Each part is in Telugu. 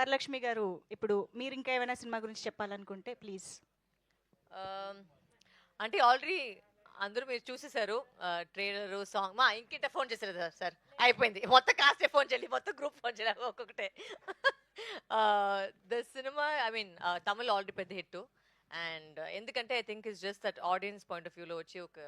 వరలక్ష్మి గారు ఇప్పుడు మీరు ఇంకా ఏమైనా సినిమా గురించి చెప్పాలనుకుంటే ప్లీజ్. అంటే ఆల్రెడీ అందరూ మీరు చూసేశారు ట్రైలర్ సాంగ్. మా ఇంకింట ఫోన్ చేశారు సార్ సార్ అయిపోయింది. మొత్తం కాస్టే ఫోన్ చేయాలి మొత్తం గ్రూప్ ఫోన్ చేయాలి ఒక్కొక్కటే. The cinema I mean Tamil already పెద్ద హిట్ అండ్ ఎందుకంటే I think is just that audience point of వ్యూలో వచ్చి ఒక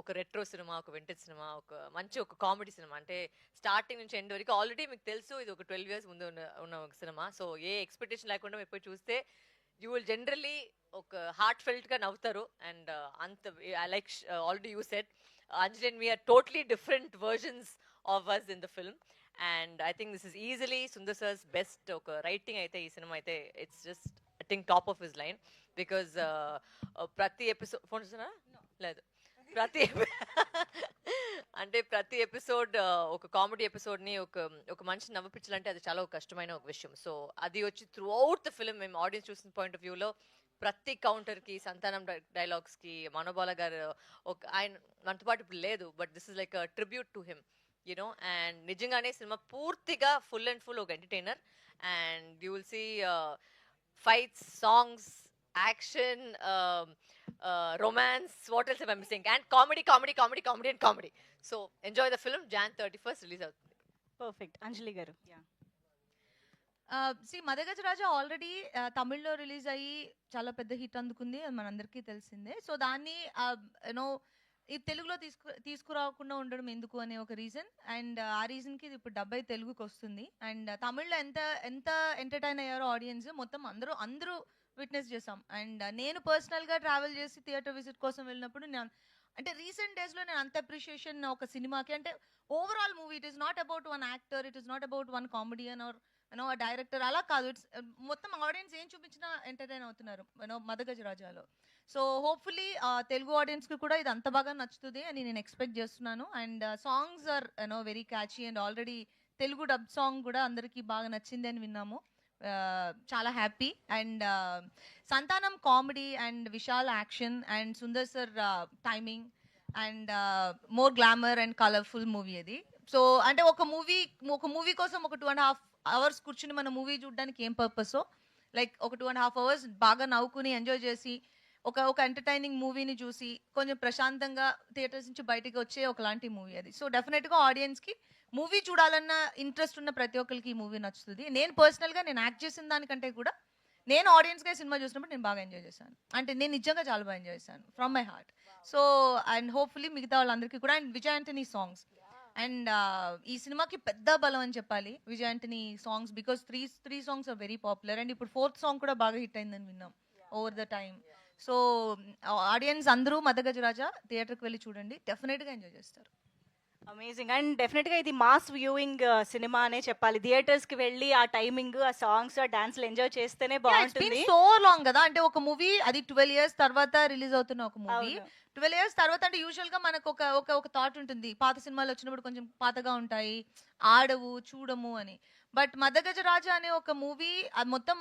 ఒక రెట్రో సినిమా ఒక వింటేజ్ సినిమా ఒక మంచి ఒక కామెడీ సినిమా. అంటే స్టార్టింగ్ నుంచి ఎండ్ వరకు ఆల్రెడీ మీకు తెలుసు ఇది ఒక ట్వెల్వ్ ఇయర్స్ ముందు ఉన్న ఒక సినిమా. సో ఏ ఎక్స్పెక్టేషన్ లేకుండా మీరు పోయి చూస్తే యూ విల్ జనరలీ ఒక హార్ట్ ఫెల్ట్గా నవ్వుతారు. అండ్ అంత I like already you set Anjali and we are totally different versions of us in the film and I think this is easily Sundar sir's best ఒక రైటింగ్ అయితే ఈ సినిమా అయితే it's just I think top of his line because ప్రతి ఎపిసోడ్ ఫోన్ లేదు. ప్రతి అంటే ప్రతి ఎపిసోడ్ ఒక కామెడీ ఎపిసోడ్ని ఒక ఒక మనిషి నవ్విపించాలంటే అది చాలా ఒక కష్టమైన ఒక విషయం. సో అది వచ్చి త్రూ అవుట్ ద ఫిల్మ్ మేము ఆడియన్స్ చూసిన పాయింట్ ఆఫ్ వ్యూలో ప్రతి కౌంటర్కి సంతానం డైలాగ్స్కి మనోబాల గారు ఒక ఆయన మనతో పాటు ఇప్పుడు లేదు but this is like tribute to him you know and నిజంగానే సినిమా పూర్తిగా ఫుల్ అండ్ ఫుల్ ఒక entertainer and you will see fights songs action romance what else I'm missing and comedy comedy comedy comedy and comedy so enjoy the film Jan thirty first release అవుతుంది పర్ఫెక్ట్ అంజలి గారు సి మదగజ రాజా ఆల్రెడీ తమిళ్ళో రిలీజ్ అయ్యి చాలా పెద్ద హిట్ అందుకుంది. అది మనందరికీ తెలిసిందే. సో దాన్ని యూనో ఈ తెలుగులో తీసుకు తీసుకురాకుండా ఉండడం ఎందుకు అనే ఒక రీజన్ అండ్ ఆ రీజన్కి ఇది ఇప్పుడు డెబ్బై తెలుగుకి వస్తుంది అండ్ తమిళ్ళో ఎంత ఎంత ఎంటర్టైన్ అయ్యారో ఆడియన్స్ మొత్తం అందరూ అందరూ విట్నెస్ చేసాం అండ్ uh, నేను పర్సనల్గా ట్రావెల్ చేసి థియేటర్ విజిట్ కోసం వెళ్ళినప్పుడు నేను అంటే రీసెంట్ డేస్లో నేను అంత అప్రిషియేషన్ ఒక సినిమాకి అంటే overall movie it is not about one actor it is not about one comedian or you know director అలా కాదు. ఇట్స్ uh, మొత్తం ఆడియన్స్ ఏం చూపించినా ఎంటర్టైన్ అవుతున్నారు యూనో మదగజ రాజాలో. సో హోప్ఫుల్లీ uh, తెలుగు ఆడియన్స్కి కూడా ఇది అంత బాగా నచ్చుతుంది అని నేను ఎక్స్పెక్ట్ చేస్తున్నాను. And songs are you know very catchy and already Telugu dub song కూడా అందరికీ బాగా నచ్చింది అని విన్నాము. Uh, చాలా happy and Santhanam comedy and Vishal action and Sundar sir timing and more glamour and colourful movie అది. సో అంటే ఒక మూవీ ఒక మూవీ కోసం ఒక టూ అండ్ హాఫ్ అవర్స్ కూర్చుని మన మూవీ చూడడానికి ఏం పర్పసో లైక్ ఒక టూ అండ్ హాఫ్ అవర్స్ బాగా నవ్వుకుని ఎంజాయ్ చేసి ఒక ఒక ఎంటర్టైనింగ్ మూవీని చూసి కొంచెం ప్రశాంతంగా థియేటర్స్ నుంచి బయటకు వచ్చే ఒకలాంటి మూవీ అది. సో డెఫినెట్గా ఆడియన్స్కి మూవీ చూడాలన్న ఇంట్రెస్ట్ ఉన్న ప్రతి ఒక్కరికి ఈ మూవీ నచ్చుతుంది. నేను పర్సనల్గా నేను యాక్ట్ చేసిన దానికంటే కూడా నేను ఆడియన్స్గా సినిమా చూసినప్పుడు నేను బాగా ఎంజాయ్ చేశాను. అంటే నేను నిజంగా చాలా బాగా ఎంజాయ్ చేశాను from my heart. So and hopefully మిగతా వాళ్ళందరికీ కూడా and Vijay Antony songs. And ఈ సినిమాకి పెద్ద బలం అని చెప్పాలి Vijay Antony songs because three three songs are very popular. And ఇప్పుడు ఫోర్త్ సాంగ్ కూడా బాగా హిట్ అయిందని విన్నాం over the time. So audience అందరూ మదగజరాజా థియేటర్కి వెళ్ళి చూడండి. డెఫినెట్గా ఎంజాయ్ చేస్తారు. అమేజింగ్ అండ్ డెఫినెట్గా ఇది మాస్ వ్యూయింగ్ సినిమా అనే చెప్పాలి. థియేటర్స్కి వెళ్ళి ఆ టైమింగ్ ఆ సాంగ్స్ ఆ డాన్స్లు ఎంజాయ్ చేస్తేనే బాగుంటుంది. సో లాంగ్ కదా. అంటే ఒక మూవీ అది ట్వెల్వ్ ఇయర్స్ తర్వాత రిలీజ్ అవుతున్న ఒక మూవీ. ట్వెల్వ్ ఇయర్స్ తర్వాత అంటే యూజువల్గా మనకు ఒక ఒక ఒక థాట్ ఉంటుంది. పాత సినిమాలు వచ్చినప్పుడు కొంచెం పాతగా ఉంటాయి. ఆడవు చూడము అని. బట్ మదగజ రాజా అనే ఒక మూవీ మొత్తం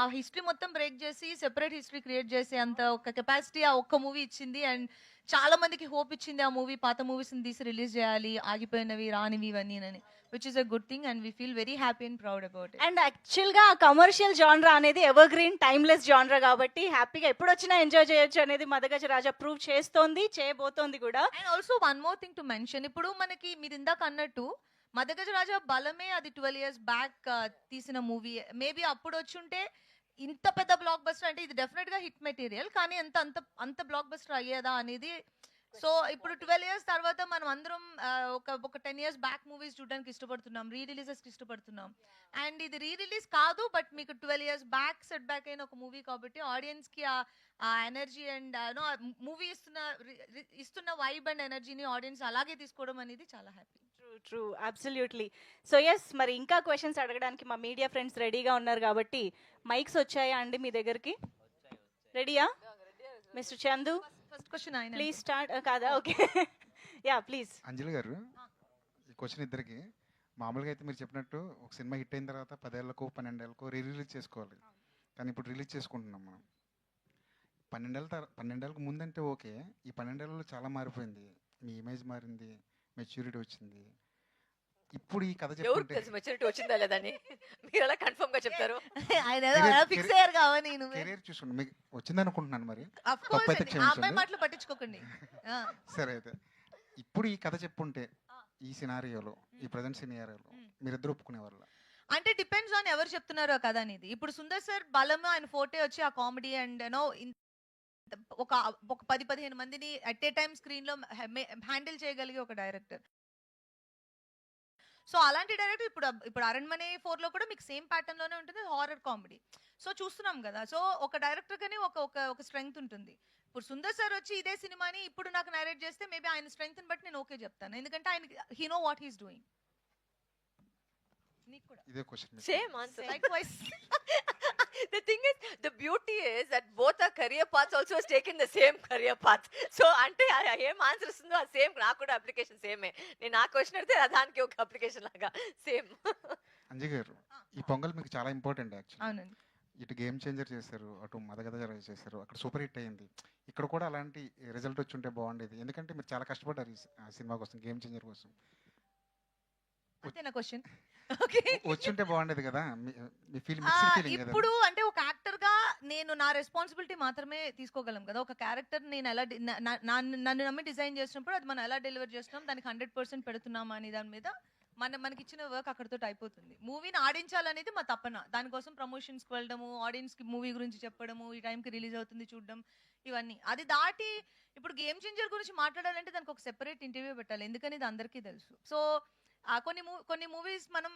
ఆ హిస్టరీ మొత్తం బ్రేక్ చేసి సెపరేట్ హిస్టరీ క్రియేట్ చేసే అంత ఒక కెపాసిటీ ఆ ఒక్క మూవీ ఇచ్చింది. అండ్ చాలా మందికి హోప్ ఇచ్చింది ఆ మూవీ. పాత మూవీస్ తీసి రిలీజ్ చేయాలి ఆగిపోయినవి రానివి ఇవన్నీ అని. Which is a good thing and we feel very happy and proud about and యాక్చువల్గా కమర్షియల్ జాన్రా అనేది ఎవర్ గ్రీన్ టైమ్లెస్ జాన్రా కాబట్టి హ్యాపీగా ఎప్పుడు వచ్చినా ఎంజాయ్ చేయొచ్చు అనేది మదగజ రాజా ప్రూవ్ చేస్తోంది చేయబోతోంది కూడా. And also one more thing to mention ఇప్పుడు మనకి మీరు ఇందాక అన్నట్టు మదగజ రాజా బలమే అది ట్వెల్వ్ ఇయర్స్ బ్యాక్ తీసిన మూవీ మేబీ అప్పుడు వచ్చి ఉంటే ఇంత పెద్ద బ్లాక్ బస్టర్ అంటే ఇది డెఫినెట్గా హిట్ మెటీరియల్ కానీ ఎంత అంత అంత బ్లాక్ బస్టర్ అయ్యేదా అనేది సో ఇప్పుడు ట్వెల్వ్ ఇయర్స్ తర్వాత మనం అందరం ఒక ఒక టెన్ ఇయర్స్ బ్యాక్ మూవీస్ చూడడానికి ఇష్టపడుతున్నాం రీ రిలీజెస్ ఇష్టపడుతున్నాం. అండ్ ఇది రీ రిలీజ్ కాదు బట్ మీకు twelve years back set back అయిన ఒక మూవీ కాబట్టి ఆడియన్స్కి ఆ ఎనర్జీ అండ్ నో మూవీ ఇస్తున్న ఇస్తున్న వైబ్ అండ్ ఎనర్జీని ఆడియన్స్ అలాగే తీసుకోవడం అనేది చాలా happy true absolutely so yes మరి ఇంకా క్వశ్చన్స్ అడగడానికి మా మీడియా ఫ్రెండ్స్ రెడీగా ఉన్నారు కాబట్టి మైక్స్ వచ్చాయా అండి మీ దగ్గరికి? రెడీయా మిస్టర్ చందు ఫస్ట్ క్వశ్చన్ ఆయన ప్లీజ్ స్టార్ట్ కాదా? Okay yeah please Anjali garu question ఇద్దరికి. మామూలుగా అయితే మీరు చెప్పినట్టు ఒక సినిమా హిట్ అయిన తర్వాత పదేళ్ళకు పన్నెండేళ్ళకు రీ రిలీజ్ చేసుకోవాలి. కానీ ఇప్పుడు రిలీజ్ చేసుకుంటున్నాం మనం. పన్నెండేళ్ళ తర్ పన్నెండేళ్ళకు ముందంటే ఓకే. ఈ పన్నెండేళ్ళలో చాలా మారిపోయింది. మీ ఇమేజ్ మారింది మెచ్యూరిటీ వచ్చింది. ఇప్పుడు ఈ కథ ఎవరికి చెప్పుంటే తెలుసు మెచ్యూరిటీ వచ్చిందా లేదని మీరు ఎలా కన్ఫర్మ్గా చెప్తారు? ఆయన ఏదో అలా ఫిక్స్ అయ్యారు కావాలి నువ్వు కెరీర్ చూసుకోండి. మీకు వచ్చిందనుకుంటున్నాను మరి. Of course తప్పైతే అండి. ఆ క్షమించండి. అమ్మాయి మాటలు పట్టించుకోకండి. ఆ, సరే అయితే. ఇప్పుడు ఈ కథ చెప్పుంటే ఆ. ఈ సినారియోలో ఈ ప్రజెంట్ సినారియోలో మ్. మీరిద్దరు ఒప్పుకునే వాళ్ళ అంటే డిపెండ్స్ ఆన్ ఎవరు చెప్తున్నారో కదా అనేది. ఇప్పుడు సుందర్ సార్ బలము ఆయన ఫోటే వచ్చి ఆ కామెడీ అండ్ నో ఒక ఒక పది పదిహేను మందిని అట్ ఏ టైం స్క్రీన్లో హ్యాండిల్ చేయగలిగే ఒక డైరెక్టర్ సో అలాంటి డైరెక్టర్ ఇప్పుడు ఇప్పుడు అరణ్మనే ఫోర్లో కూడా మీకు సేమ్ ప్యాటర్న్లోనే ఉంటుంది హారర్ కామెడీ. సో చూస్తున్నాం కదా సో ఒక డైరెక్టర్ గానే ఒక ఒక ఒక స్ట్రెంగ్త్ ఉంటుంది. ఇప్పుడు సుందర్ సార్ వచ్చి ఇదే సినిమాని ఇప్పుడు నాకు నరేట్ చేస్తే మేబీ ఆయన స్ట్రెంగ్త్ బట్టి నేను ఓకే చెప్తాను. ఎందుకంటే ఆయన he know what he's doing. ఇదే question same answer Likewise. the thing is the beauty is that both our career paths also has taken the same career path. So అంటే ఏం ఆన్సర్ వస్తుందో ఆ సేమ్ నాకు కూడా అప్లికేషన్ సేమే నేను ఆ క్వశ్చన్ అడితే దానికి ఒక అప్లికేషన్ లాగా సేమ్ అంజయ్ గారు ఈ పొంగల్ మీకు చాలా ఇంపార్టెంట్ యాక్చువల్లీ అవునండి. ఇటు గేమ్ చేంజర్ చేశారు అటు మదగద చేశారు అక్కడ సూపర్ హిట్ అయింది. ఇక్కడ కూడా అలాంటి రిజల్ట్ వచ్చి ఉంటే బాగుండేది. ఎందుకంటే మీరు చాలా కష్టపడ్డారు ఈ సినిమా కోసం గేమ్ చేంజర్ కోసం. Question okay. వచ్చి ఉంటే బాగుండేది కదా. మీ- మీ ఫీల్ ఆ, మిక్స్డ్ ఫీలింగ్ కదా. ఇప్పుడు అంటే ఒక యాక్టర్గా నేను నా రెస్పాన్సిబిలిటీ మాత్రమే తీసుకోగలం కదా. ఒక క్యారెక్టర్ నేను ఎలా నన్ను నమ్మి డిజైన్ చేసినప్పుడు అది మనం ఎలా డెలివర్ చేస్తున్నాం దానికి హండ్రెడ్ పర్సెంట్ పెడుతున్నామా అనే దాని మీద మన మనకి ఇచ్చిన వర్క్ అక్కడితో అయిపోతుంది. మూవీని ఆడించాలనేది మా తపన. దానికోసం ప్రమోషన్స్కి వెళ్ళడము ఆడియన్స్కి మూవీ గురించి చెప్పడము ఈ టైంకి రిలీజ్ అవుతుంది చూడడం ఇవన్నీ. అది దాటి ఇప్పుడు గేమ్ చేంజర్ గురించి మాట్లాడాలంటే దానికి ఒక సెపరేట్ ఇంటర్వ్యూ పెట్టాలి. ఎందుకని ఇది అందరికీ తెలుసు. సో కొన్ని మూ కొన్ని మూవీస్ మనం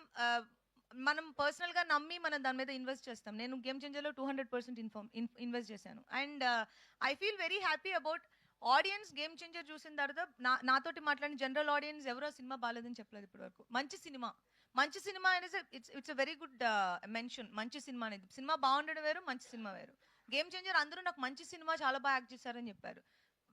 మనం పర్సనల్గా నమ్మి మనం దాని మీద ఇన్వెస్ట్ చేస్తాం. నేను game చేంజర్లో two hundred percent inform invest చేశాను. And I feel very happy about audience game changer చూసిన తర్వాత నా నాతోటి మాట్లాడిన జనరల్ ఆడియన్స్ ఎవరో సినిమా బాగాలేదని చెప్పలేదు ఇప్పటి వరకు మంచి సినిమా. మంచి సినిమా అనేది it's it's very good mention మంచి సినిమా అనేది. సినిమా బాగుండడం వేరు మంచి సినిమా వేరు. గేమ్ చేంజర్ అందరూ నాకు మంచి సినిమా చాలా బాగా యాక్ట్ చేశారని చెప్పారు.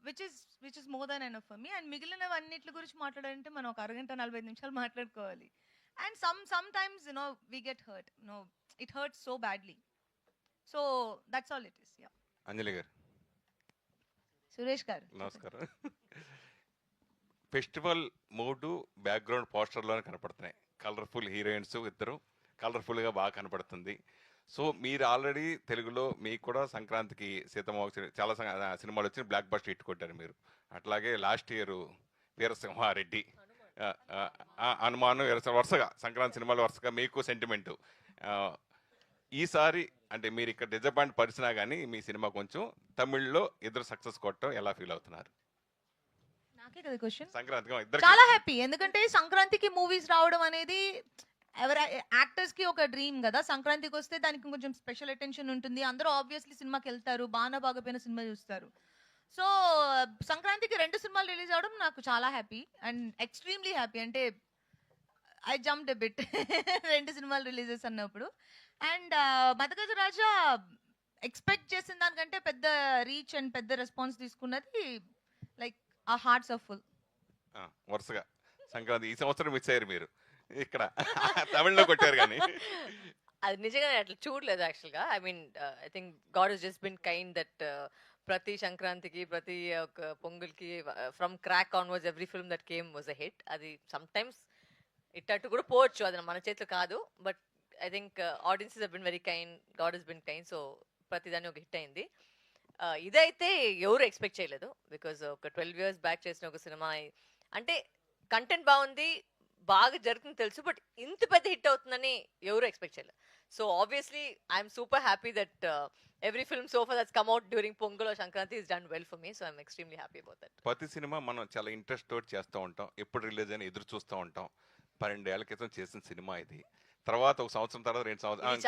Which is which is more than enough for me and మిగిలినవన్నిటి గురించి మాట్లాడాలంటే మనం ఒక అరగంట నలభై ఐదు నిమిషాలు మాట్లాడుకోవాలి. And some sometimes you know we get hurt no it hurts so badly so that's all it is yeah Anjali garu. Suresh garu. నమస్కారం. ఫెస్టివల్ మూడు బ్యాక్గ్రౌండ్ పోస్టర్లోనే కనపడుతున్నాయి. కలర్ఫుల్ హీరోయిన్స్ ఇద్దరు. కలర్ఫుల్గా బాగా కనపడుతుంది. సో మీరు ఆల్రెడీ తెలుగులో మీకు కూడా సంక్రాంతికి సీతమ్మ చాలా సినిమాలు వచ్చి బ్లాక్ బస్టర్ హిట్ కొట్టారు మీరు. అట్లాగే లాస్ట్ ఇయర్ వీరసింహారెడ్డి వీరసింహ వరుసగా సంక్రాంతి సినిమాలు వరుసగా మీకు సెంటిమెంటు ఈసారి అంటే మీరు ఇక్కడ డిజపాయింట్ పరిచినా కానీ మీ సినిమా కొంచెం తమిళ్ళో ఇద్దరు సక్సెస్ కొట్టడం ఎలా ఫీల్ అవుతున్నారు? ఇద్దరు చాలా హ్యాపీ. ఎందుకంటే సంక్రాంతికి మూవీస్ రావడం అనేది ఎవరి యాక్టర్స్కి ఒక డ్రీమ్ కదా? సంక్రాంతికి వస్తే దానికి కొంచెం స్పెషల్ అటెన్షన్ ఉంటుంది. అందరూ ఆబ్వియస్లీ సినిమాకి వెళ్తారు బాగా బాగపోయిన సినిమా చూస్తారు. సో సంక్రాంతికి రెండు సినిమాలు రిలీజ్ అవడం నాకు చాలా హ్యాపీ అండ్ ఎక్స్ట్రీమ్లీ హ్యాపీ. అంటే ఐ జంప్ బిట్ రెండు సినిమాలు రిలీజెస్ అన్నప్పుడు. అండ్ మదగజ రాజా ఎక్స్పెక్ట్ చేసిన దానికంటే పెద్ద రీచ్ అండ్ పెద్ద రెస్పాన్స్ తీసుకున్నది లైక్ ఆ హార్ట్స్ ఆఫ్ ఫుల్. వరుసగా. సంక్రాంతి ఈ సంవత్సరం మిస్ అయ్యారు మీరు. ఇక్కడ. తమిళ్ళో కొట్టారు కానీ. అది నిజంగా అట్లా చూడలేదు యాక్చువల్గా. I mean I think god is just been kind that ప్రతి సంక్రాంతికి ప్రతి uh, ఒక పొంగల్కి from Krack onwards every film that came was a hit అది సమ్ టైమ్స్ ఇట్టట్టు కూడా పోవచ్చు. అది మన చేతిలో కాదు. But I think audiences been very kind god is been kind so ప్రతిదాన్ని ఒక హిట్ అయింది. Uh, ఇదైతే ఎవరు ఎక్స్పెక్ట్ చేయలేదు. బికాజ్ ఒక ట్వెల్వ్ ఇయర్స్ బ్యాక్ చేసిన ఒక సినిమా అంటే కంటెంట్ బాగుంది. బాగా జరుగుతుంది తెలుసు బట్ ఇంత పెద్ద హిట్ అవుతుందని ఎవరు ఎక్స్పెక్ట్ చేయలేదు. So obviously I'm super happy that uh, every film so far that's come out during Pongal Sankranti is done well for me so I'm extremely happy about that. ప్రతి సినిమా మనం చాలా ఇంట్రెస్ట్ తోటి చేస్తూ ఉంటాం. ఎప్పుడు రిలీజ్ అని ఎదురు చూస్తూ ఉంటాం. పన్నెండేళ్ళ క్రితం చేసిన సినిమా ఇది. తర్వాత ఒక సంవత్సరం తర్వాత రెండు సంవత్సరం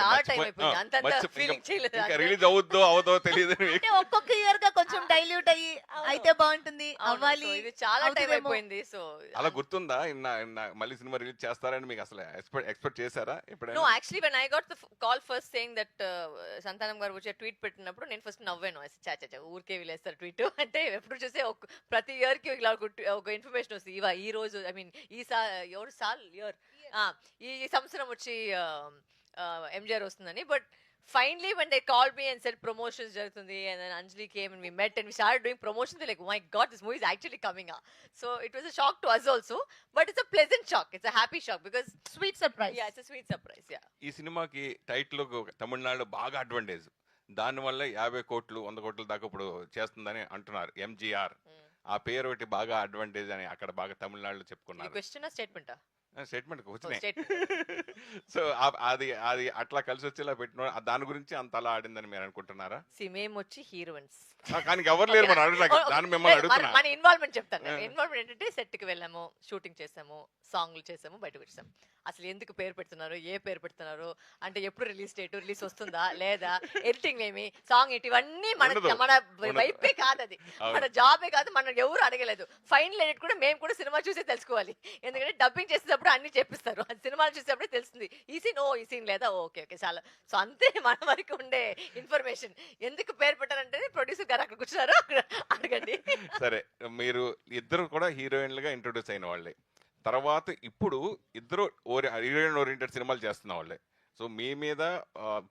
రిలీజ్ అవుద్దో అవదో తెలియదు ఒక్కొక్క ఇయర్గా కొంచెం డైల్యూట్ అయ్యి అయితే బాగుంటుంది. అవ్వాలి ఇది చాలా టైం. అయిపోయింది. సో అలా గుర్తుందా? మళ్ళీ సినిమా రిలీజ్ చేస్తారని మీకు అసలు ఎక్స్పెక్ట్ ఎక్స్పెక్ట్ చేశారా నో ఎప్పుడైనా actually when I got the call first saying that Santhanam garu వచ్చే ట్వీట్ పెట్టినప్పుడు నేను ఫస్ట్ నవ్వాను. చా చా చా, ఊరికే వీలేస్తారు ట్వీట్ అంటే ఎప్పుడు చూసే ప్రతి ఇయర్కి ఇలా ఒక ఇన్ఫర్మేషన్ వస్తుంది. ఇవా ఈ రోజు ఐ మీన్ ఈ సా ఎవరు సాల్ ఇయర్ ఈ సంవత్సరం వచ్చి ఎంజిఆర్ వస్తుందని. But finally when they call me and set promotions జరుగుతుంది and Anjali came and we met and start doing promotion like my god this movie actually coming ah so it was a shock to us also but it's a pleasant shock it's a happy shock because sweet surprise yeah it's a sweet surprise yeah ఈ సినిమాకి టైటిల్ తమిళనాడు బాగా అడ్వాంటేజ్ దాని వల్ల యాభై కోట్లు వంద కోట్ల దాకా ఇప్పుడు చేస్తుందని అంటున్నారు ఎంజీఆర్ ఆ పేరు ఒకటి బాగా అడ్వాంటేజ్ అని అక్కడ బాగా తమిళనాడులో చెప్పుకున్నారు. క్వశ్చన్ స్టేట్మెంటా స్టేట్మెంట్ వచ్చినాయి. సో అది అది అట్లా కలిసి వచ్చేలా పెట్టిన దాని గురించి అంత అలా ఆడిందని మీరు అనుకుంటున్నారా? సి మేము వచ్చి హీరోయిన్స్ కానీ ఎవరు లేరు మనం దాన్ని మిమ్మల్ని అడుగుతున్నా. మన ఇన్వాల్వ్మెంట్ చెప్తాను. ఇన్వాల్వ్మెంట్ ఏంటంటే సెట్కి వెళ్ళాము షూటింగ్ చేసాము సాంగ్లు చేసాము బయటకు వచ్చాము అసలు ఎందుకు పేరు పెడుతున్నారు ఏ పేరు పెడుతున్నారు అంటే ఎప్పుడు రిలీజ్ డేట్ రిలీజ్ వస్తుందా లేదా ఎడిటింగ్ ఏమి సాంగ్ ఏంటి ఇవన్నీ మన. మన. వైపే కాదు అది. మన జాబే కాదు మన ఎవరు అడగలేదు. ఫైనల్ ఎడిట్ కూడా మేము కూడా సినిమా చూసే తెలుసుకోవాలి. ఎందుకంటే డబ్బింగ్ చేసేటప్పుడు అన్ని చెప్పిస్తారు. అది సినిమాలు చూసేప్పుడే తెలుస్తుంది. ఈ సీన్ ఓ ఈ సీన్ లేదా ఓకే ఓకే చాలా. సో అంతే మన వరకు ఉండే ఇన్ఫర్మేషన్. ఎందుకు పేరు పెట్టారంటే ప్రొడ్యూసర్ గారు అక్కడ కూర్చున్నారు. అడగండి. సరే మీరు ఇద్దరు కూడా హీరోయిన్లుగా ఇంట్రొడ్యూస్ అయిన వాళ్ళే. తర్వాత ఇప్పుడు ఇద్దరు ఓరి హీరోయిన్ ఓరియంటెడ్ సినిమాలు చేస్తున్న వాళ్ళే. సో మీ మీద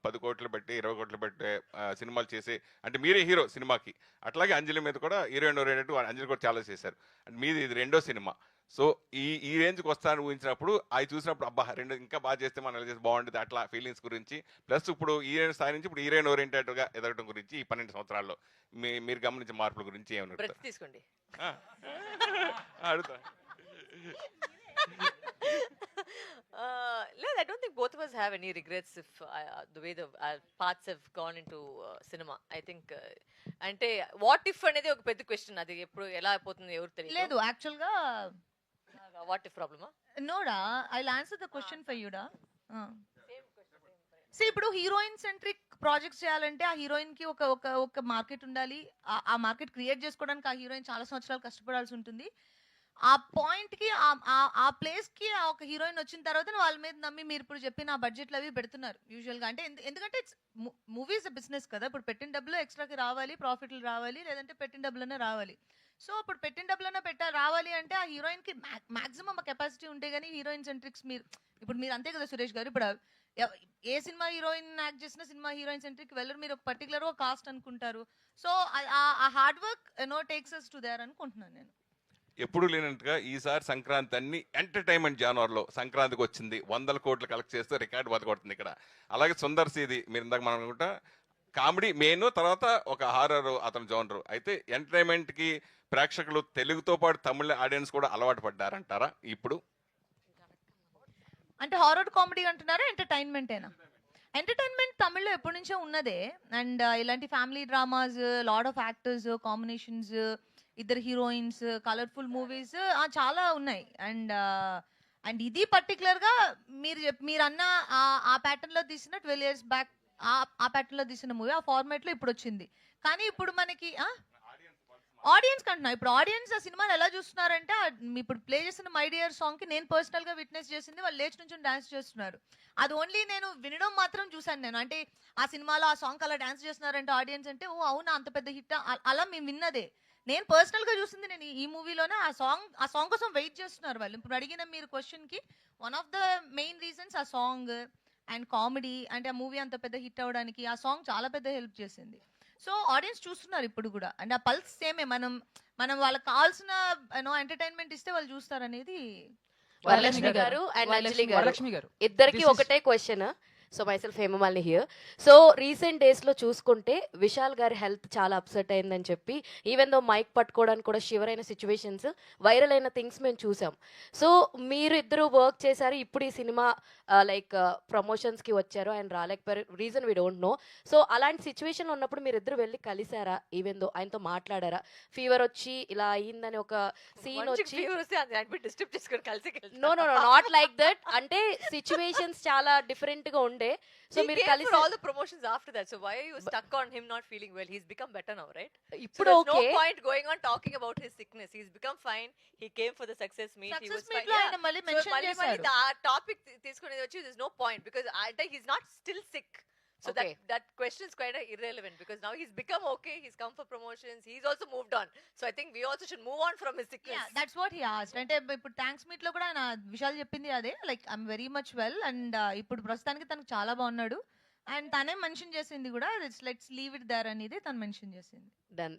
పది కోట్లు పెట్టి ఇరవై కోట్లు పెట్టి సినిమాలు చేసి అంటే మీరే హీరో సినిమాకి. అట్లాగే అంజలి మీద కూడా హీరోయిన్ ఓరియంటెడ్ అంజలి కూడా చాలా చేశారు. అంటే మీది ఇది రెండో సినిమా. సో ఈ ఈ రేంజ్కి వస్తానని ఊహించినప్పుడు అవి చూసినప్పుడు అబ్బా రెండు ఇంకా బాగా చేస్తే మనం ఎలా చేస్తే బాగుంటుంది అట్లా ఫీలింగ్స్ గురించి. ప్లస్ ఇప్పుడు హీరోయిన్ స్థాయి నుంచి ఇప్పుడు హీరోయిన్ ఓరియంటెడ్గా ఎదగడం గురించి ఈ పన్నెండు సంవత్సరాల్లో మీ మీరు గమనించిన మార్పుల గురించి ఏమని బ్రెత్ తీసుకోండి. అడుగుతా. Uh, I don't think both of us have any regrets if uh, the way the our paths have gone into uh, cinema. I think uh, అంటే వాట్ ఇఫ్ అనేది ఒక పెద్ద క్వశ్చన్ అది ఎప్పుడు ఎలా అయిపోతుంది ఎవరు తెలియదు లేదు యాక్చువల్గా వాట్ ఇఫ్ ప్రాబ్లమా NUDA I answer the question for యూడా so ఇప్పుడు హీరోయిన్ సెంట్రిక్ ప్రాజెక్ట్స్ చేయాలంటే ఆ హీరోయిన్కి ఒక ఒక ఒక మార్కెట్ ఉండాలి. ఆ మార్కెట్ క్రియేట్ చేసుకోవడానికి ఆ హీరోయిన్ చాలా సంవత్సరాలు కష్టపడాల్సి ఉంటుంది. ఆ పాయింట్కి ఆ- ప్లేస్కి ఆ ప్లేస్కి ఒక హీరోయిన్ వచ్చిన తర్వాత వాళ్ళ మీద నమ్మి మీరు ఇప్పుడు చెప్పిన ఆ బడ్జెట్లు అవి పెడుతున్నారు యూజువల్గా. అంటే ఎందు- ఎందుకంటే మూవీస్ బిజినెస్ కదా. ఇప్పుడు పెట్టిన డబ్బులు ఎక్స్ట్రాకి రావాలి ప్రాఫిట్లు రావాలి లేదంటే పెట్టిన డబ్బులనే రావాలి. సో ఇప్పుడు పెట్టిన డబ్బులనే పెట్టా రావాలి అంటే ఆ హీరోయిన్కి మాక్సిమం కెపాసిటీ ఉంటే గానీ హీరోయిన్ సెంట్రిక్స్ మీరు ఇప్పుడు మీరు అంతే కదా సురేష్ గారు. ఇప్పుడు ఏ సినిమా హీరోయిన్ యాక్ట్ చేసిన సినిమా హీరోయిన్ సెంట్రిక్ వెళ్ళరు. మీరు ఒక పర్టికులర్ కాస్ట్ అనుకుంటారు. సో ఆ hard work no takes us to there అనుకుంటున్నాను నేను. ఎప్పుడు లేనట్టుగా ఈసారి సంక్రాంతి అన్ని ఎంటర్టైన్మెంట్ జానవర్లో సంక్రాంతికి వచ్చింది. వందల కోట్లు కలెక్ట్ చేస్తే రికార్డు బతకొడుతుంది ఇక్కడ. అలాగే సుందర్ సీది మీరు ఇందాక మనం అనుకుంటా కామెడీ మెయిన్ తర్వాత ఒక హారర్ అతను జోనరు. అయితే ఎంటర్టైన్మెంట్కి ప్రేక్షకులు తెలుగుతో పాటు తమిళ ఆడియన్స్ కూడా అలవాటు పడ్డారంటారా ఇప్పుడు? అంటే హారర్ కామెడీ అంటున్నారా ఎంటర్టైన్మెంటేనా? ఎంటర్టైన్మెంట్ తమిళ్ళో ఎప్పటి నుంచో ఉన్నదే. అండ్ ఇలాంటి family dramas lot of actors combinations ఇద్దరు హీరోయిన్స్ కలర్ఫుల్ మూవీస్ చాలా ఉన్నాయి. అండ్ అండ్ ఇది పర్టికులర్గా మీరు చెప్ మీరు అన్న ఆ- ప్యాటర్న్లో తీసిన ట్వెల్వ్ ఇయర్స్ బ్యాక్ ఆ ఆ లో తీసిన మూవీ ఆ ఫార్మాట్లో ఇప్పుడు వచ్చింది. కానీ ఇప్పుడు మనకి ఆడియన్స్ కంటున్నా. ఇప్పుడు ఆడియన్స్ ఆ సినిమాని ఎలా చూస్తున్నారంటే ఇప్పుడు ప్లే చేసిన మై డియర్ నేను పర్సనల్గా విట్నెస్ చేసింది వాళ్ళు లేచి నుంచి డ్యాన్స్ చేస్తున్నారు. అది ఓన్లీ నేను వినడం మాత్రం చూశాను నేను. అంటే ఆ సినిమాలో ఆ సాంగ్ అలా డాన్స్ చేస్తున్నారంటే ఆడియన్స్ అంటే ఓ అవునా అంత పెద్ద హిట్ అలా మేము విన్నదే. నేను పర్సనల్గా చూసింది నేను ఈ- మూవీలోనే ఆ సాంగ్ ఆ సాంగ్ కోసం వెయిట్ చేస్తున్నారు వాళ్ళు. ఇప్పుడు అడిగిన మీరు క్వశ్చన్కి one of the main reasons ఆ సాంగ్ అండ్ కామెడీ అంటే ఆ మూవీ అంత పెద్ద హిట్ అవడానికి ఆ సాంగ్ చాలా పెద్ద హెల్ప్ చేసింది. సో ఆడియన్స్ చూస్తున్నారు ఇప్పుడు కూడా. అండ్ ఆ పల్స్ సేమే మనం మనం వాళ్ళకి కావాల్సిన నో ఎంటర్టైన్మెంట్ ఇస్తే వాళ్ళు చూస్తారు అనేది వరలక్ష్మి గారు. అండ్ అంజలి గారు. ఇద్దరికి ఒకటే question so myself Hemamalini here so recent డేస్లో చూసుకుంటే విశాల్ గారి హెల్త్ చాలా అప్సెట్ అయిందని చెప్పి ఈవెన్ దో మైక్ పట్టుకోవడానికి కూడా షివర్ అయిన సిచ్యువేషన్స్ వైరల్ అయిన థింగ్స్ మేము చూసాం. సో మీరు ఇద్దరు వర్క్ చేశారు ఇప్పుడు ఈ సినిమా లైక్ ప్రమోషన్స్కి వచ్చారు ఆయన రాలేకపోయారు reason we don't know so అలాంటి సిచ్యువేషన్ ఉన్నప్పుడు మీరు ఇద్దరు వెళ్ళి కలిసారా? ఈవెన్ దో ఆయనతో మాట్లాడారా? ఫీవర్ వచ్చి ఇలా అయ్యిందని ఒక సీన్ వచ్చి డిస్టర్బ్ చేసుకొని కలిసి no no no not like that అంటే సిచ్యువేషన్స్ చాలా డిఫరెంట్గా ఉండే సో మీరు కలిసి all the promotions after that so why are you stuck on him not feeling well he's become better now right so ఇప్పుడు okay no point going on talking about his sickness he's become fine he came for the success meet he was success మీట్లో yeah. ఆయన మళ్ళీ మెన్షన్ చేశారు ఆ టాపిక్ తీసుకునేది వచ్చి there's no point because అంటే he's not still sick so Okay. that that question is quite uh, irrelevant because now he's become okay he's come for promotions he's also moved on. So i think we also should move on from his sickness. That's what he asked అంటే ఇప్పుడు థ్యాంక్స్ మీట్లో కూడా ఆయన విషయాలు చెప్పింది అదే like I'm very much well and ఇప్పుడు ప్రస్తుతానికి తనకు చాలా బాగున్నాడు. అండ్ తనే మెన్షన్ చేసింది కూడా లెట్స్ లీవ్ ఇట్ దర్ అనేది తను మెన్షన్ చేసింది. డన్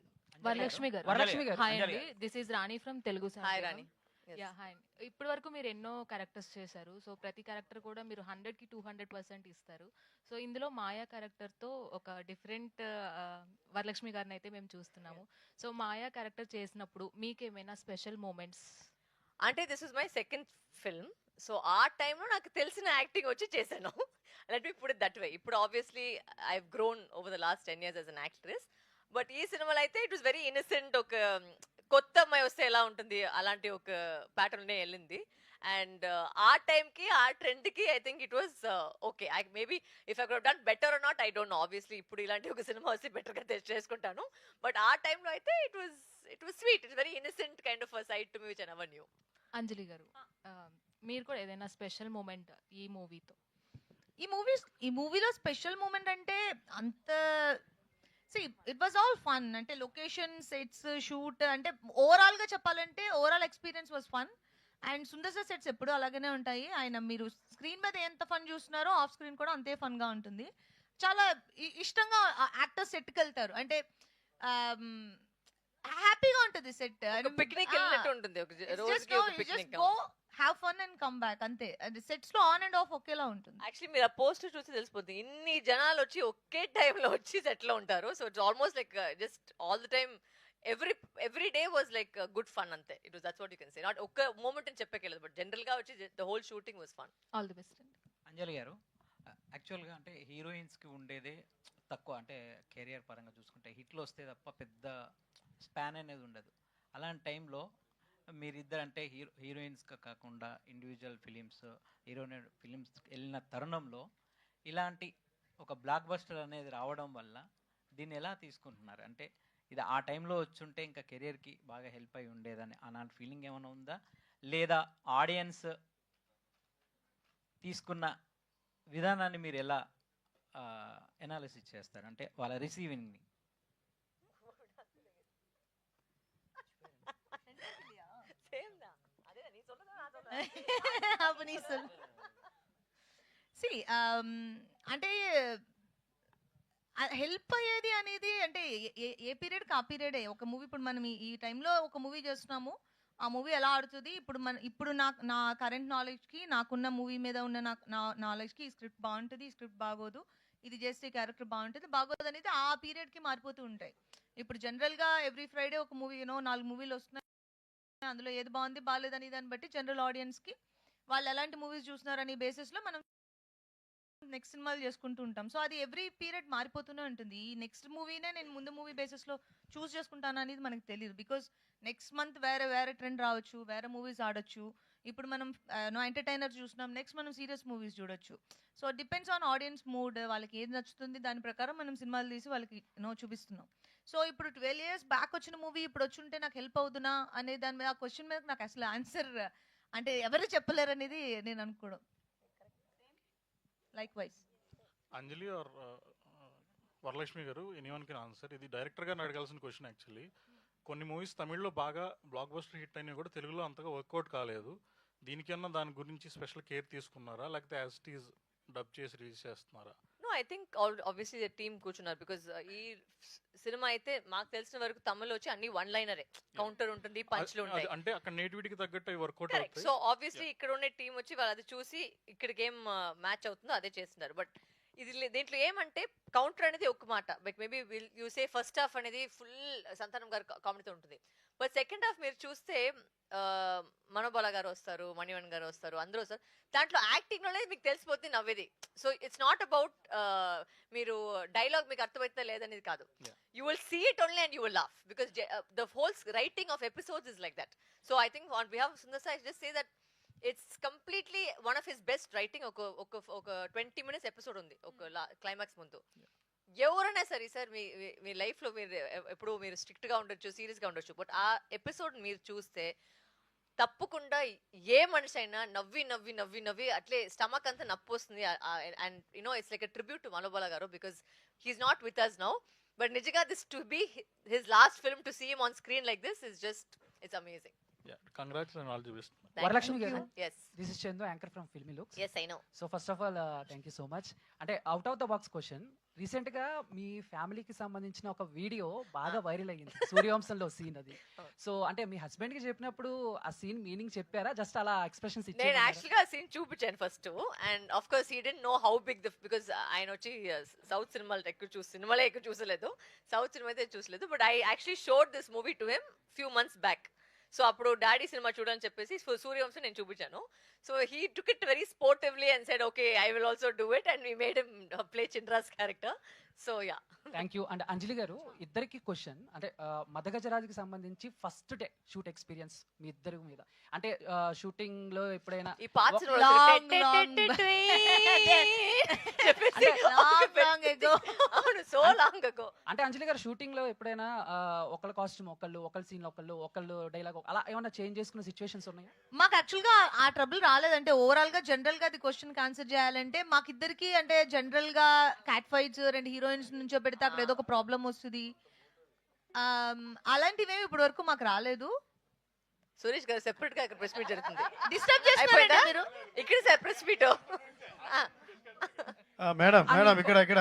వరలక్ష్మి గారు. వరలక్ష్మి గారు. హాయ్ అండి this is Rani from Telugu hi Rani. Yeah hi ఇప్పటి వరకు మీరు ఎన్నో క్యారెక్టర్స్ చేశారు. సో ప్రతి క్యారెక్టర్ కూడా మీరు హండ్రెడ్కి టూ హండ్రెడ్ పర్సెంట్ ఇస్తారు. సో ఇందులో మాయా క్యారెక్టర్తో ఒక డిఫరెంట్ వరలక్ష్మి గారిని అయితే మేము చూస్తున్నాము. సో మాయా క్యారెక్టర్ చేసినప్పుడు మీకు ఏమైనా స్పెషల్ మూమెంట్స్ అంటే this is my second film so ఆ టైంలో నాకు తెలిసిన యాక్టింగ్ వచ్చి చేశాను. Let me put that way ఇప్పుడు obviously I grown over the last ten years as an actress but ఈ సినిమాలో అయితే ఇట్ వాస్ వెరీ ఇన్నసెంట్ ఒక కొత్త అమ్మాయి వస్తే ఎలా ఉంటుంది? అలాంటి ఒక ప్యాటర్న్ వెళ్ళింది. అండ్ ఆ టైంకి ఆ ట్రెండ్కి I think it was okay I maybe if I done better or not I don't know obviously ఇప్పుడు ఇలాంటి ఒక సినిమా వస్తే బెటర్గా చేసుకుంటాను. బట్ ఆ టైంలో అయితే it was it was sweet it's very innocent kind of side to me which I never knew Anjali garu మీరు కూడా ఏదైనా స్పెషల్ మూమెంట్ ఈ మూవీతో? ఈ మూవీస్ ఈ మూవీలో స్పెషల్ మూమెంట్ అంటే అంత see it was all fun అంటే లొకేషన్ సెట్స్ షూట్ అంటే ఓవరాల్గా చెప్పాలంటే overall experience was fun and Sundar sir sets ఎప్పుడు అలాగనే ఉంటాయి. ఆయన మీరు స్క్రీన్ మీద ఎంత ఫన్ చూస్తున్నారో ఆఫ్ స్క్రీన్ కూడా అంతే ఫన్గా ఉంటుంది. చాలా ఇష్టంగా యాక్టర్స్ సెట్కి వెళ్తారు. అంటే హ్యాపీగా ఉంటుంది సెట్ పిక్నిక్ ఉంటుంది. Have fun and come back అంతే. అది సెట్స్లో ఆన్ అండ్ ఆఫ్ ఒకేలా ఉంటుంది. యాక్చువల్లీ మీరు ఆ పోస్ట్ చూసి తెలిసిపోతుంది ఇన్ని జనాలు వచ్చి ఒకే టైంలో వచ్చి సెట్లో ఉంటారు. So it's almost like just all the time every every day was like good fun అంతే. It was that's what you can say not ఒక్క మూమెంట్ అని చెప్పకెళ్ళదు బట్ జనరల్గా వచ్చి the whole shooting was fun all the best అండి. అంజలి గారు యాక్చువల్గా అంటే హీరోయిన్స్కి ఉండేదే తక్కువ. అంటే కెరియర్ పరంగా చూసుకుంటే హిట్లు వస్తే తప్ప పెద్ద స్పాన్ అనేది ఉండదు. అలాంటి టైంలో మీరిద్దరు అంటే హీరో హీరోయిన్స్గా కాకుండా ఇండివిజువల్ ఫిలిమ్స్ హీరోయిన్ ఫిలిమ్స్ వెళ్ళిన తరుణంలో ఇలాంటి ఒక బ్లాక్ బస్టర్ అనేది రావడం వల్ల దీన్ని ఎలా తీసుకుంటున్నారు? అంటే ఇది ఆ టైంలో వచ్చుంటే ఇంకా కెరియర్కి బాగా హెల్ప్ అయి ఉండేదని అలాంటి ఫీలింగ్ ఏమైనా ఉందా? లేదా ఆడియన్స్ తీసుకున్న విధానాన్ని మీరు ఎలా ఎనాలిసిస్ చేస్తారు? అంటే వాళ్ళ రిసీవింగ్ని సేమ్ దా అదే నీ సొల్లదా సి అంటే హెల్ప్ అయ్యేది అనేది అంటే ఏ- ఏ- పీరియడ్కి ఆ పీరియడే. ఒక మూవీ ఇప్పుడు మనం ఈ- ఈ టైంలో ఒక మూవీ చేస్తున్నాము. ఆ మూవీ ఎలా ఆడుతుంది? ఇప్పుడు మన ఇప్పుడు నా నా కరెంట్ నాలెడ్జ్కి నాకున్న మూవీ మీద ఉన్న నా నా నాలెడ్జ్కి ఈ స్క్రిప్ట్ బాగుంటుంది ఈ స్క్రిప్ట్ బాగోదు. ఇది చేస్తే క్యారెక్టర్ బాగుంటుంది. బాగోదు అనేది ఆ పీరియడ్కి మారిపోతూ ఉంటాయి. ఇప్పుడు జనరల్గా ఎవ్రీ ఫ్రైడే ఒక మూవీ యూనో నాలుగు మూవీలు వస్తున్నాయి. అందులో ఏది బాగుంది బాగాలేదని దాన్ని బట్టి జనరల్ ఆడియన్స్కి వాళ్ళు ఎలాంటి మూవీస్ చూస్తున్నారని బేసిస్లో మనం నెక్స్ట్ సినిమాలు చేసుకుంటూ ఉంటాం. సో అది ఎవ్రీ పీరియడ్ మారిపోతూనే ఉంటుంది. ఈ నెక్స్ట్ మూవీనే నేను ముందు మూవీ బేసిస్లో చూస్ చేసుకుంటాను అనేది మనకు తెలియదు బికాస్ నెక్స్ట్ మంత్ వేరే వేరే ట్రెండ్ రావచ్చు వేరే మూవీస్ ఆడొచ్చు. ఇప్పుడు మనం నో ఎంటర్టైనర్ చూసినాం నెక్స్ట్ మనం సీరియస్ మూవీస్ చూడొచ్చు. So depends on audience mood వాళ్ళకి ఏది నచ్చుతుంది దాని ప్రకారం మనం సినిమాలు తీసి వాళ్ళకి నో చూపిస్తున్నాం. సో ఇప్పుడు ట్వెల్వ్ ఇయర్స్ బ్యాక్ వచ్చిన మూవీ ఇప్పుడు వచ్చి ఉంటే నాకు హెల్ప్ అవుతున్నా అనే దాని మీద ఆ క్వశ్చన్ మీద నాకు అసలు ఆన్సర్ అంటే ఎవరు చెప్పలేరు అనేది నేను అనుకోవడం likewise Anjali or Varalakshmi garu anyone can answer ఇది డైరెక్టర్ గారిని అడగాల్సిన క్వశ్చన్ యాక్చువల్లీ కొన్ని మూవీస్ తమిళ్ళో బాగా బ్లాక్ బస్టర్ హిట్ అయినవి కూడా తెలుగులో అంతగా వర్కౌట్ కాలేదు. దీనికన్నా దాని గురించి స్పెషల్ కేర్ తీసుకున్నారా? లేకపోతే యాజ్ ఇట్ ఈస్ డబ్ చేసి రిలీజ్ చేస్తున్నారా? No I think obviously the team కూర్చున్నారు బికాజ్ ఈ సినిమా అయితే మాకు తెలిసిన వరకు తమిళ్ వచ్చి అన్ని వన్ లైనరే కౌంటర్ ఉంటుంది పంచ్లు ఉంటాయి. అంటే అక్కడ నేటివిటీకి తగ్గట్టు వర్కౌట్ సో ఆబ్వియస్లీ ఇక్కడ ఉండే టీం వచ్చి వాళ్ళు అది చూసి ఇక్కడికి ఏం మ్యాచ్ అవుతుందో అదే చేస్తున్నారు. బట్ ఇది దీంట్లో ఏమంటే కౌంటర్ అనేది ఒక మాట. But maybe will you say first half అనేది ఫుల్ సంతానం గారు కామెడీతో ఉంటుంది. బట్ సెకండ్ హాఫ్ మీరు చూస్తే మనోబాల గారు వస్తారు మణివన్ గారు వస్తారు అందరూ వస్తారు. దాంట్లో యాక్టింగ్లోనే మీకు తెలిసిపోతుంది నవ్వేది. సో ఇట్స్ నాట్ అబౌట్ మీరు డైలాగ్ మీకు అర్థమవుతుందా లేదనేది కాదు. Yeah. You will see it only and you will laugh because the whole writing of episodes is like that so I think on behalf Sundar Sai just say that it's completely one of his best writing ఒక ఒక ఒక ట్వంటీ మినిట్స్ ఎపిసోడ్ ఉంది. ఒక క్లైమాక్స్ ముందు. ఎవరైనా సరే సార్ మీ మీ- మీ life లో మీరు ఎప్పుడు మీరు strict గా ఉండొచ్చు serious గా ఉండొచ్చు. బట్ ఆ ఎపిసోడ్ మీరు చూస్తే తప్పకుండా ఏ మనిషి అయినా నవ్వి నవ్వి నవ్వి నవ్వి అట్లే స్టమక్ అంతా నొప్పి వస్తుంది and you know it's like tribute to Manobala garu because he's not with us now but నిజంగా this to be his last film to see on screen like this is just it's amazing congrats and all the best Varalakshmi garu this is Chandu anchor from filmy looks yes I know so first of all thank you so much అంటే out of the box question రీసెంట్గా మీ ఫ్యామిలీకి సంబంధించిన ఒక వీడియో బాగా వైరల్ అయ్యింది. సూర్యవంశంలో సీన్ అది. సో అంటే మీ హస్బెండ్కి చెప్పినప్పుడు ఆ సీన్ మీనింగ్ చెప్పారా? జస్ట్ అలా ఎక్స్ప్రెషన్స్ నేను ఇచ్చారు యాక్చువల్గా సీన్ చూపించాను first. And of course he didn't know how big the because ఆయన వచ్చి సౌత్ సినిమాలు ఎక్కువ చూసి సినిమాలే ఎక్కువ చూసలేదు. సౌత్ సినిమా అయితే చూసలేదు. But I actually showed this movie to him few అప్పుడు డాడీ సినిమా చూడని చెప్పేసి సూర్యవంశం నేను చూపించాను. So he took it very sportively and said okay I will also do it and we made him play చింద్రాస్ character so yeah thank you and Anjali garu ఇద్దరికి క్వశ్చన్ అంటే మదగజరాజుకి సంబంధించి ఫస్ట్ డే షూట్ ఎక్స్పీరియన్స్ మీ ఇద్దరి మీద. అంటే షూటింగ్లో ఎప్పుడైనా అంటే అంజలి గారు షూటింగ్లో ఎప్పుడైనా ఒకళ్ళ కాస్ట్యూమ్ ఒకళ్ళు ఒకళ్ళ సీన్ ఒకళ్ళు ఒకళ్ళు డైలాగ్ అలా ఏమైనా చేంజ్ చేసుకున్న సిచ్యువేషన్స్ ఉన్నాయా? మాకు యాక్చువల్గా ఆ ట్రబుల్ రాలేదంటే ఓవరాల్గా జనరల్గా అది క్వశ్చన్ ఆన్సర్ చేయాలంటే మాకిద్దరికి అంటే జనరల్గా క్యాట్ ఫైట్స్ రెండు హీరోయిన్స్ నుంచో పెడితే అక్కడ ఏదో ఒక ప్రాబ్లం వస్తుంది. ఆమ్, అలాంటివేమి ఇప్పటి వరకు మాకు రాలేదు. సురేష్ గారు సెపరేట్గా ఇక్కడ ప్రెస్ మీట్ జరుగుతుంది. డిస్టర్బ్ అయిపోయిందా? చేస్తున్నారంటే మీరు? ఇక్కడ ప్రెస్ మీట్ మేడం మేడం ఇక్కడ ఇక్కడ.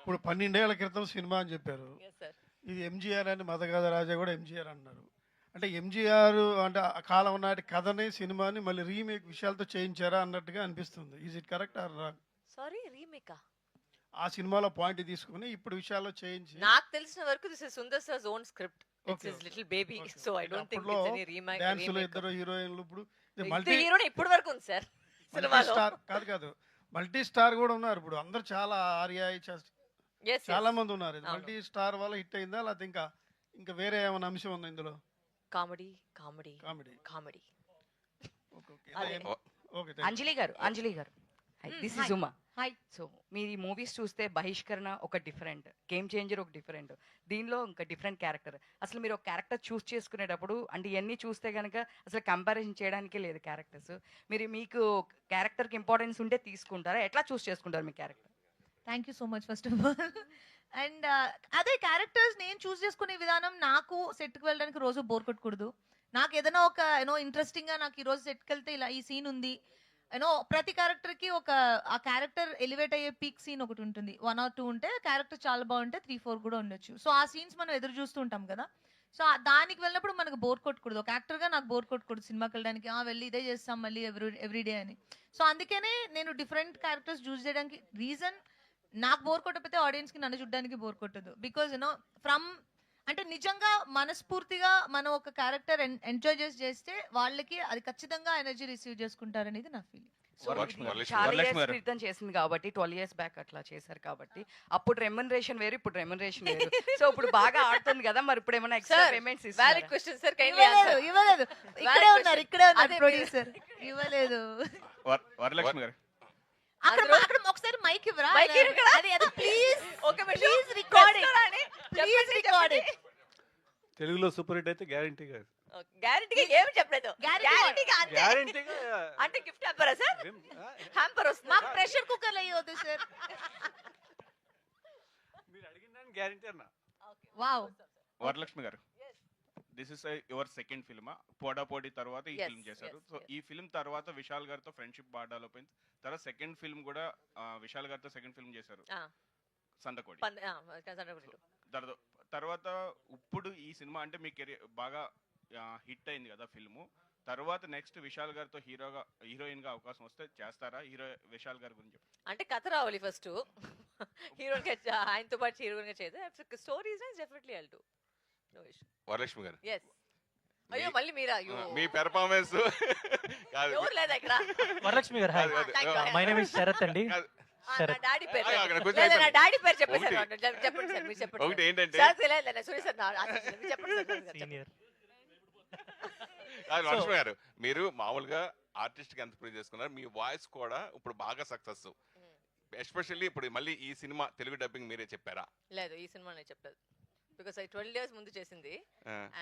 ఇప్పుడు పన్నెండేళ్ళ క్రితం సినిమా అని చెప్పారు. ఇది ఎంజీఆర్ అని మదగాధ రాజా కూడా ఎంజీఆర్ అన్నారు. అంటే ఎంజీఆర్ అంటే ఆ కాలం నాటి కథని సినిమాని మళ్ళీ రీమేక్ విషయాలతో చేయించారా అన్నట్టుగా అనిపిస్తుంది. Is it correct or wrong sorry రీమేకా? ఆ సినిమాలో పాయింట్ తీసుకుని ఇప్పుడు విషయాల్లో చేయించి నాకు తెలిసిన వరకు this is Sundar sir's own script. It's his. Little baby so I. Don't think it's any remake డాన్సులు ఇద్దరు హీరోయిన్లు ఇప్పుడు మల్టీ హీరోనే ఇప్పటి వరకు ఉంది సార్ సినిమాలో. స్టార్ కాదు కాదు. మల్టీ స్టార్ కూడా ఉన్నారు ఇప్పుడు. అందరు చాలా ఆర్యా చాలా మంది ఉన్నారు. మల్టీ స్టార్ వల్ల హిట్ అయిందా? లేకపోతే ఇంకా ఇంకా వేరే ఏమైనా అంశం ఉందా ఇందులో? Comedy comedy comedy. Comedy. Okay okay. అదే. Okay Anjali garu Anjali garu. This. Is Uma hi so మీరు ఈ మూవీస్ చూస్తే బహిష్కరణ ఒక డిఫరెంట్ గేమ్ చేంజర్ ఒక డిఫరెంట్ దీనిలో ఇంకా డిఫరెంట్ క్యారెక్టర్ అసలు మీరు ఒక క్యారెక్టర్ చూస్ చేసుకునేటప్పుడు అంటే ఇవన్నీ చూస్తే కనుక అసలు కంపారిజన్ చేయడానికే లేదు క్యారెక్టర్స్ మీరు మీకు క్యారెక్టర్కి ఇంపార్టెన్స్ ఉంటే తీసుకుంటారా? ఎట్లా చూస్ చేసుకుంటారు మీ character thank you so much first of all and అదే క్యారెక్టర్స్ నేను చూస్ చేసుకునే విధానం నాకు సెట్కి వెళ్ళడానికి రోజు బోర్ కొట్టకూడదు. నాకు ఏదైనా ఒక యూనో ఇంట్రెస్టింగ్గా నాకు ఈ రోజు సెట్కి వెళ్తే ఇలా ఈ సీన్ ఉంది యూనో ప్రతి క్యారెక్టర్కి ఒక ఆ క్యారెక్టర్ ఎలివేట్ అయ్యే పీక్ సీన్ ఒకటి ఉంటుంది. వన్ ఆర్ టూ ఉంటే క్యారెక్టర్ చాలా బాగుంటే త్రీ ఫోర్ కూడా ఉండొచ్చు. సో ఆ సీన్స్ మనం ఎదురు చూస్తూ ఉంటాం కదా. సో దానికి వెళ్ళినప్పుడు మనకు బోర్ కొట్టకూడదు. ఒక యాక్టర్గా నాకు బోర్ కొట్టకూడదు సినిమాకి వెళ్ళడానికి. "ఆ, వెళ్ళి ఇదే చేస్తాం మళ్ళీ ఎవ్రీ ఎవ్రీడే అని. సో అందుకనే నేను డిఫరెంట్ క్యారెక్టర్స్ చూస్ చేయడానికి రీజన్ నాకు బోర్ కొట్టకపోతే ఆడియన్స్కి నన్ను చూడడానికి బోర్ కొట్టదు. బికాజ్ యూనో ఫ్రమ్ అంటే నిజంగా మనస్ఫూర్తిగా మనం ఒక క్యారెక్టర్ ఎంజాయ్ చేసి చేస్తే వాళ్ళకి అది ఖచ్చితంగా ఎనర్జీ రిసీవ్ చేసుకుంటారనేది నా ఫీలింగ్ వరలక్ష్మి వరలక్ష్మి చాలా గారు. ఇయర్స్ క్రితం చేసింది కాబట్టి ట్వెల్వ్ ఇయర్స్ బ్యాక్ అట్లా చేశారు కాబట్టి అప్పుడు రెమ్యునరేషన్ వేరు ఇప్పుడు రెమ్యునరేషన్ వేరు. సో ఇప్పుడు బాగా ఆడుతుంది కదా మరి ఇప్పుడు ఏమైనా ఎక్స్ట్రా సార్ పేమెంట్స్ ఇస్తారా క్వశ్చన్ సార్ కైండ్లీ ఇవ్వలేదు ఇవ్వలేదు. ఇక్కడే. ఉన్నారు ఇక్కడే ఉన్నారు ప్రొడ్యూసర్ ఇవ్వలేదు. వరలక్ష్మి గారు. అక్కడ అక్కడ ఒకసారి మైక్ ఇవ్వరా? Please okay please recording please recording తెలుగులో సూపర్ హిట్ అయితే గ్యారంటీగా గ్యారంటీగా ఏమి చెప్పలేదు. గ్యారంటీగా అంటే గిఫ్ట్ హ్యాంపరా సార్? హ్యాంపర్ వస్తుంది. మాకు ప్రెషర్ కుక్కర్ అయ్యొద్దు సార్. మీరు అడిగిన దానికి గ్యారంటీ అన్న. Wow Varalakshmi garu this is your second film Poda Podi తర్వాత ఈ ఫిల్మ్ చేశారు. సో. ఈ ఫిల్మ్ తర్వాత విశాల్ గారితో ఫ్రెండ్షిప్ బాగా డెవలప్ అయింది తర్వాత సెకండ్ ఫిల్మ్ కూడా విశాల్ గారితో సెకండ్ ఫిల్మ్ చేశారు. సందకోడి. తర్వాత ఇప్పుడు ఈ సినిమా అంటే మీ కెరీర్ బాగా హిట్ అయింది కదా ఫిల్మ్. తర్వాత నెక్స్ట్ విశాల్ గారితో హీరోగా హీరోయిన్గా అవకాశం వస్తే చేస్తారా? హీరో విశాల్ గారి గురించి. అంటే కథ రావాలి ఫస్ట్. హీరోయిన్గా ఆయనతో పాటు హీరోయిన్గా చేస్తే stories definitely I'll do no issue Varalakshmi garu. Yes అయ్యో మళ్ళీ మీరా? అయ్యో. మీ పెర్ఫార్మెన్స్ కాదు ఎవరు లేదా ఇక్కడ Varalakshmi garu. My name is Sharath అండి. డాడీ పేరు నా పేరు. చెప్పండి సార్ మీరు చెప్పండి. ఒకటి. ఏంటంటే సురేష్ సార్ చెప్పండి లక్ష్మి గారు మీరు మామూలుగా ఆర్టిస్ట్కి ఎంత ప్రూవ్ చేసుకున్నారు? మీ వాయిస్ కూడా ఇప్పుడు బాగా సక్సెస్ ఎస్పెషల్లీ ఇప్పుడు మళ్ళీ ఈ సినిమా తెలుగు డబ్బింగ్ మీరే చెప్పారా? లేదు ఈ సినిమా నేను చెప్పలేదు. బికాస్ ఐ ట్వెల్వ్ ఇయర్స్ ముందు చేసింది.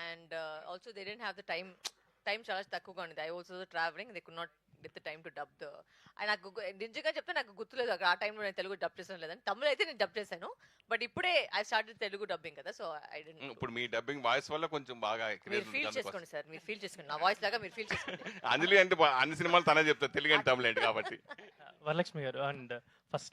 And also they didn't have the time time చాలా తక్కువగా ఉంది I also travelling they could not get the time to dub the నాకు నిజంగా చెప్తే నాకు గుర్తులేదు. అక్కడ ఆ టైంలో నేను తెలుగు డబ్ చేసాను లేదని తమిళ అయితే నేను డబ్ చేశాను బట్ ఇప్పుడే ఐ స్టార్ట్ తెలుగు డబ్బింగ్ కదా సో ఐ డెంట్ ఇప్పుడు మీ డబ్బింగ్ వాయిస్ వల్ల కొంచెం బాగా మీరు ఫీల్. చేసుకోండి సార్ మీరు ఫీల్ చేసుకోండి. నా వాయిస్ లాగా మీరు ఫీల్ చేసుకోండి. అంజలి అంటే అన్ని సినిమాలు తనే చెప్తారు తెలుగు అంటే తమిళ కాబట్టి. వరలక్ష్మి గారు అండ్ ఫస్ట్